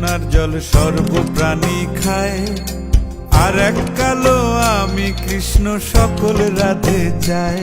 যমুনার জল সর্বপ্রাণী খায়। আর এক কালো আমি কৃষ্ণ সকল রাতে চাই।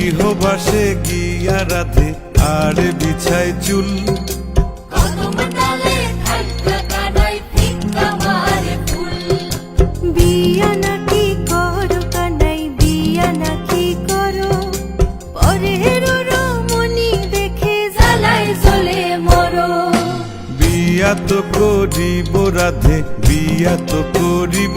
গৃহবাসে গিয়া রাধে আর বিছায় চুল। বিয়া নাকি করো কানাই বিয়া নাকি করো? পরের রমণী দেখে জ্বালায় জ্বলে মরো। বিয়া তো করিব রাধে বিয়া তো করিব।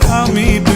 call me.